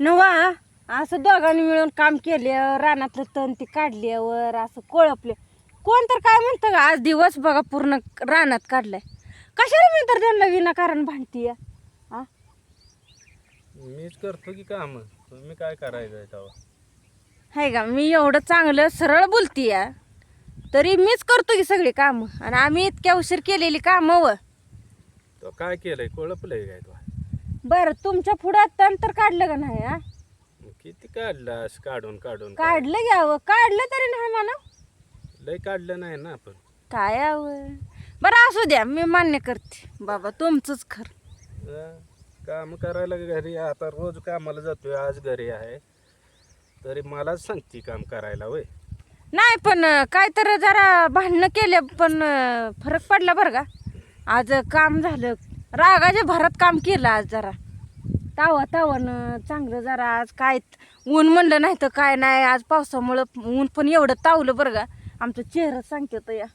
नवा असं दोघांनी मिळून काम केल्यावर रानातलं तण ती काढल्यावर असं कोळपले. कोण तर काय म्हणतं का आज दिवस बघा पूर्ण रानात काढलाय. कशाला मी तर त्यांना विनाकारण भांडतीय हा मीच करतो की काम. तुम्ही काय करायचं तेव्हा? हाय का मी एवढं चांगलं सरळ बोलतीय तरी मीच करतो की सगळी कामं. आणि आम्ही इतक्या उशीर केलेली कामं व. तो काय केलंय? कोळपलंय काय तो? बरं तुमच्या पुढं तण तर काढलं का नाही हा? किती काढलास काढून काढून काढलं घ्यावं काढलं तरी नाही म्हणा. लय काढलं नाही ना आपण. काय यावं बरं असू द्या मी मान्य करते. बाबा तुमचंच खरं. काम करायला घरी आता रोज कामाला जातोय आज घरी आहे. तरी मलाच सांगते काम करायला वय नाही पण अं, काय तर जरा भांडणं केले पण अं, फरक पडला बरं का. आज काम झालं रागाच्या भरात काम केलं आज जरा. तावा तावानं चांगलं जरा आज काय ऊन म्हणलं नाही तर काय नाही. आज पावसामुळं ऊन पण एवढं तावलं बरं का. आमचं चेहरा सांगते तर या.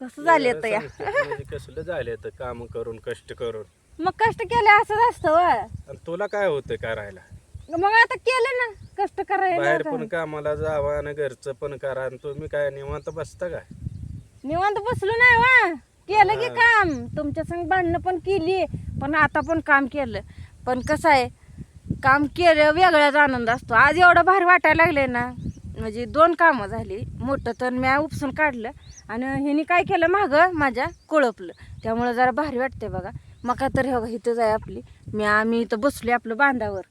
कसं झाले तर या? म्हणजे कसलं झाले तर काम करून कष्ट करून. मग कष्ट केले असंच असतं व आणि तुला काय होतं करायला? मग आता केलं ना. कष्ट करायला बाहेर? पण कामाला जावा आणि घरचं पण करा आणि तुम्ही काय निवांत बसता काय? निवांत बसलो नाही वा केलं की काम. तुमच्या संग भांडणं पण केली पण आता पण काम केलं. पण कसं आहे काम केलं वेगळाच आनंद असतो. आज एवढं भारी वाटायला लागले ना म्हणजे दोन कामं झाली. मोठं तर मी उपसून काढलं आणि ह्यानी काय केलं मागं? माझ्या कोळपलं. त्यामुळं जरा भारी वाटते बघा. मका तर हे इथंच आहे आपली. मी आम्ही इथं बसलो आपलं बांधावर.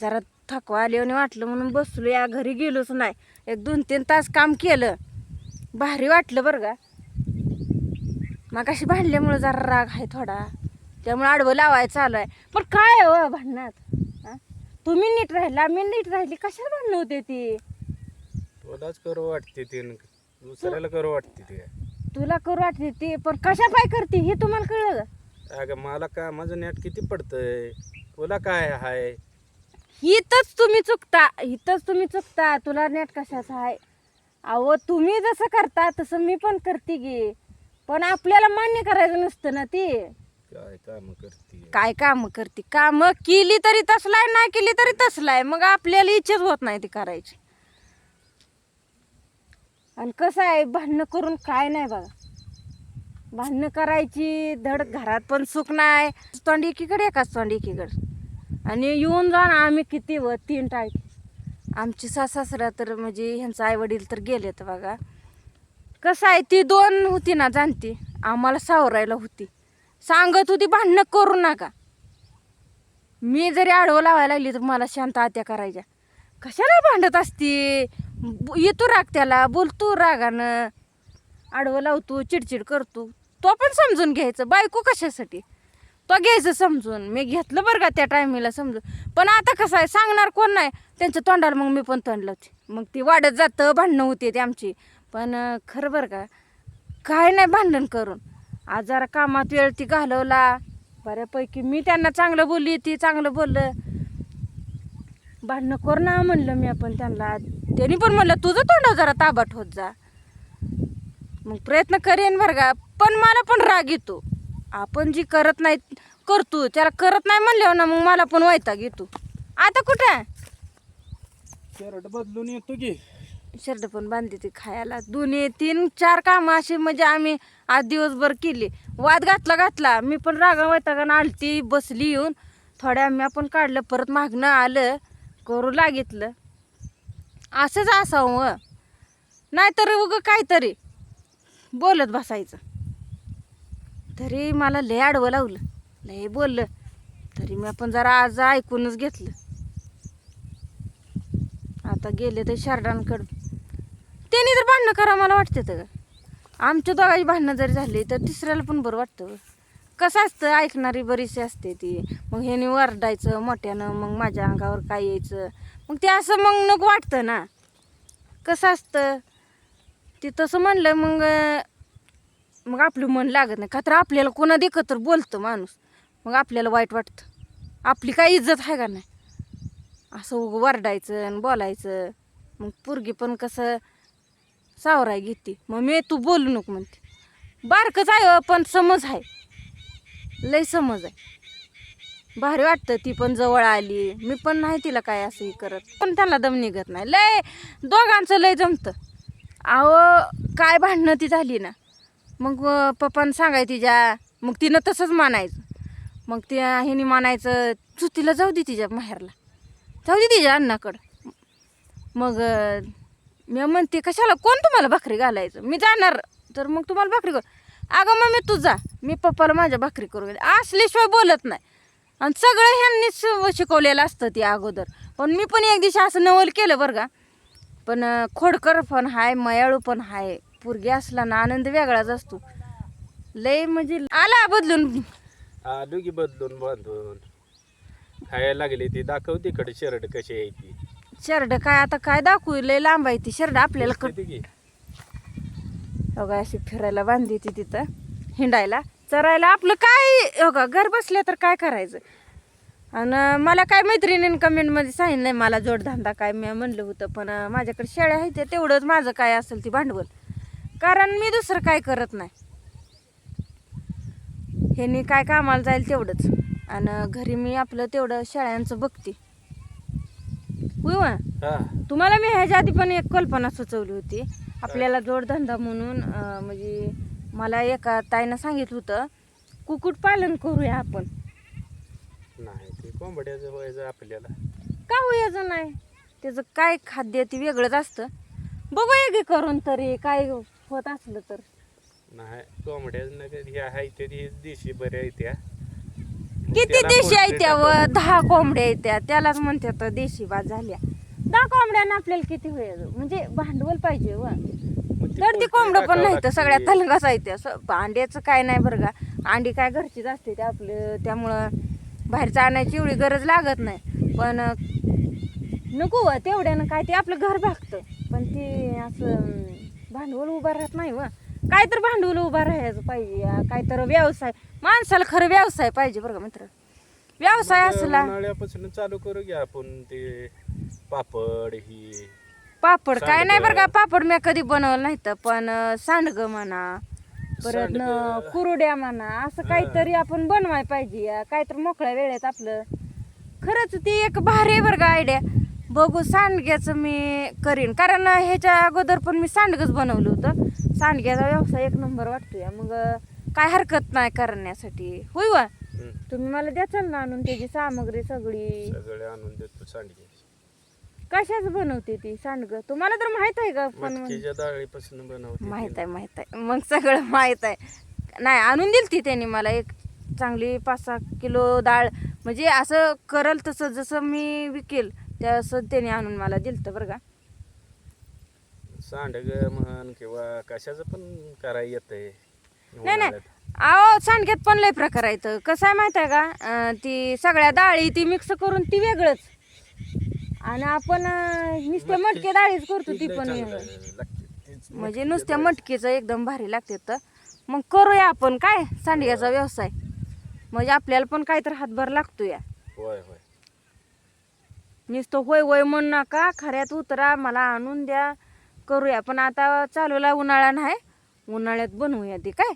जरा थकवा आल्याने वाटलं म्हणून बसलो या घरी गेलोच नाही. एक दोन तीन तास काम केलं. भारी वाटलं बरं का. मग अशी भांडल्यामुळं जरा राग आहे थोडा. त्यामुळे आडवं लावायचं चालू आहे. पण काय हो भांडणात? तुम्ही नीट राहिला मी नीट राहिली कशाला भांडणं होते ती? तुलाच करू वाटते ते दुसऱ्याला करू वाटते ते. तुला करू वाटते ती पण कशा पाय करते हे तुम्हाला कळलं? का अगं मला कामाचं नेट किती पडतंय? तुला काय हाय? इथंच तुम्ही चुकता इथंच तुम्ही चुकता. तुला नेट कशाचं आहे अहो तुम्ही जसं करता तसं मी पण करते गी पण आपल्याला मान्य करायचं नसतं ना ती. काय काम करते? काय काम करते? काम केली तरी तसलाय नाही केली तरी तसलाय. मग आपल्याला इच्छाच होत नाही ती करायची. आणि कसं आहे भांडणं करून काय नाही बघा. भांडणं करायची धड घरात पण सुख नाही. तोंड एकीकडे एकाच तोंड एकीकडे. आणि येऊन जाऊन आम्ही किती व तीन टाळकी आमची सासरा तर म्हणजे ह्यांचं आई वडील तर गेले तर बघा. कसं आहे ती दोन होती ना जाणती. आम्हाला सावरायला होती. सांगत होती भांडणं करू नका. मी जरी आडवं लावायला लागली तर मला शांत आत्या करायच्या. कशाला भांडत असती? येतो राग त्याला बोलतो रागानं. आडवं लावतो चिडचिड करतो. तो पण समजून घ्यायचं बायको कशासाठी? तो घ्यायचं समजून. मी घेतलं बरं का त्या टायमिंगला समजून. पण आता कसं आहे सांगणार कोण नाही. त्यांच्या तोंडाला मग मी पण तोंड लावते. मग ती वाढत जातं भांडणं होते ते आमची. पण खरं बरं का काय नाही भांडण करून. आज जरा कामात वेळ ती घालवला. बऱ्यापैकी मी त्यांना चांगलं बोलली ती चांगलं बोललं. भांडणं कर ना म्हणलं मी आपण त्यांना. त्यांनी पण म्हणलं तुझं तोंड जरा ताबाट होत जा. मग प्रयत्न करेन बरं का पण मला पण राग येतो. आपण जी करत नाही करतो. त्याला करत नाही म्हणल्यावर ना मग मला पण वैताग येतो. आता कुठं? आहे शर्ट बदलून येतो की. शर्ट पण बांधते ती खायला. दोन्ही तीन चार कामं अशी म्हणजे आम्ही आज दिवसभर केली. वाद घातला घातला. मी पण रागा वैतागानं आलती बसली येऊन. थोड्या आम्ही आपण काढलं परत मागणं आलं करू लागितलं. असंच असावं नाहीतर उगं काहीतरी बोलत बसायचं. तरी मला लय आडवं लावलं. लय बोललं. तरी मी आपण जरा आज ऐकूनच घेतलं. आता गेले ते शारदांकडं. त्यांनी जर भांडणं करा मला वाटते तर. आमच्या दोघांची भांडणं जरी झाली तर तिसऱ्याला पण बरं वाटतं. कसं असतं ऐकणारी बरीचशी असते ती. मग ह्यानी वरडायचं मोठ्यानं मग माझ्या अंगावर काय यायचं. मग ते असं मग नको वाटतं ना. कसं असतं? ते तसं म्हणलं मग मग आपलं मन लागत नाही. का तर आपल्याला कोणा देखत तर बोलतं माणूस. मग आपल्याला वाईट वाटतं. आपली काय इज्जत आहे का नाही? असं उगं वरडायचं आणि बोलायचं. मग पोरगी पण कसं सावराय घेते. मग मी तू बोलू नको म्हणते. बारकंच आहे हो, पण समज आहे लय समज आहे भारी वाटतं ती पण जवळ आली. मी पण नाही तिला काय असं करत. पण त्याला दम निघत नाही. लय दोघांचं लय जमतं. अहो काय भांडणं ती झाली ना. मग अं, पप्पानं सांगाय तिच्या मग तिनं तसंच मानायचं. मग ते ह्यानी मानायचं चुतीला जाऊ दे तिच्या माहेरला. जाऊ दे तिच्या अण्णाकडं मग मी म्हणते कशाला? कोण तुम्हाला भाकरी घालायचं? मी जाणार. तर मग तुम्हाला भाकरी कर. अगं मग मी तू जा. मी पप्पाला माझ्या भाकरी करून घाल असल्याशिवाय बोलत नाही. आणि सगळं ह्यांनीच शिकवलेलं असतं ती अगोदर. पण मी पण एक दिवशी असं नवल केलं बरं का. पण खोडकर पण हाय मयाळू पण हाय. पोरगी असला ना आनंद वेगळाच असतो. लय म्हणजे आला बदलून. आलू की बदलून बांधून खायला लागली ती. दाखव तिकडे शर्ट कशी आहे ती. शर्ट काय आता काय दाखवू? लय लांब आहे ती शर्ट आपल्याला कट की? बघा अशी फिरायला बांधली ती तिथं हिंडायला. चरायला आपलं काय? बघा घर बसल्या तर काय करायचं? आणि मला काय मैत्रिणीने कमेंटमध्ये सांगितलं मला जोडधंदा काय मी म्हणलं होतं पण माझ्याकडे शेळ्या आहेत तेवढंच माझं काय असेल ती भांडवल. कारण मी दुसरं काय करत नाही. ह्यांनी काय कामाला जाईल तेवढंच. आणि घरी मी आपलं तेवढं शेळ्यांचं बघते. होय हा. तुम्हाला मी ह्याच्या आधी पण एक कल्पना सुचवली होती. आपल्याला जोडधंदा म्हणून अं, म्हणजे मला एका ताईनं सांगितलं होतं कुक्कुटपालन करूया आपण. नाही ते कोंबड्याचं व्हायचं आपल्याला. का होयाचं नाही? त्याचं काय खाद्य ते वेगळंच असतं. बघूया की करून तरी काय होत असलं तर. नाही कोंबड्याच नका आहे ते ही देशी बऱ्या आहेत त्या. किती त्याला देशी आहे त्या व. दहा कोंबड्या आहेत त्या. त्यालाच म्हणतात देशी बाद झाल्या. दहा कोंबड्यानं आपल्याला किती होईल? म्हणजे भांडवल पाहिजे व. मग तर ती कोंबडं पण नाही तर सगळ्या लागते. तलंगाच आहे त्या. स- अंड्याचं काय नाही बरं का. अंडी काय घरचीच असते ते आपलं. त्यामुळं बाहेरचं आणायची एवढी गरज लागत नाही. पण अं, नको व. तेवढ्यानं काय ते आपलं घर भागतं. पण ते असं अं, भांडवल उभं राहत नाही व. काय तर भांडवल उभं राहायचं पाहिजे या, काय तर व्यवसाय. माणसाला खरं व्यवसाय पाहिजे बरं का मित्र? व्यवसाय असला. उन्हाळ्यापासून चालू करू घ्या आपण ते पापड ही पापड काय नाही बरं का. पापड मी कधी बनवलं नाही तर पण सांडग म्हणा परत न. कुरुड्या म्हणा असं काहीतरी आपण बनवाय पाहिजे या. काहीतरी मोकळ्या वेळेत आपलं. खरंच ती एक भारी आहे बरं का आयडिया बघू सांडग्याचं मी करीन. कारण ह्याच्या अगोदर पण मी सांडगच बनवलं होतं. सांडग्याचा व्यवसाय एक नंबर वाटतोय. मग काय हरकत नाही करण्यासाठी. होय वा? तुम्ही मला द्याचाल ना आणून त्याची सामग्री सगळी. सगळे आणून देतो सांडगे. कशाच बनवते ती सांडग? तुम्हाला तर माहीत आहे का पण मटकीच्या डाळीपासून बनवते माहीत आहे माहीत आहे. मग सगळं माहीत आहे. नाही आणून दिली ती त्यांनी मला एक चांगली पाच सहा किलो डाळ. म्हणजे असं करल तसं जसं मी विकेल तसं त्यांनी आणून मला दिलं बरं का. सांडग म्हण किंवा कशाचं पण करायला येतंय नाही नाही. अहो सांडग्यात पण लय प्रकार आहेत. कसं आहे माहीत आहे का? अं, ती सगळ्या डाळी ती मिक्स करून ती वेगळंच. आणि आपण अं, नुसत्या मटके डाळीच करतो ती पण वेगळं. म्हणजे नुसत्या मटकीचं एकदम भारी लागते तर. मग करूया आपण काय? सांडग्याचा व्यवसाय. म्हणजे आपल्याला पण काहीतरी हातभार लागतो या होय होय. नुसतं होय होय म्हण नका. खऱ्यात उतरा मला आणून द्या. करूया. पण आता चालूला उन्हाळा नाही. उन्हाळ्यात बनवूया ती काय?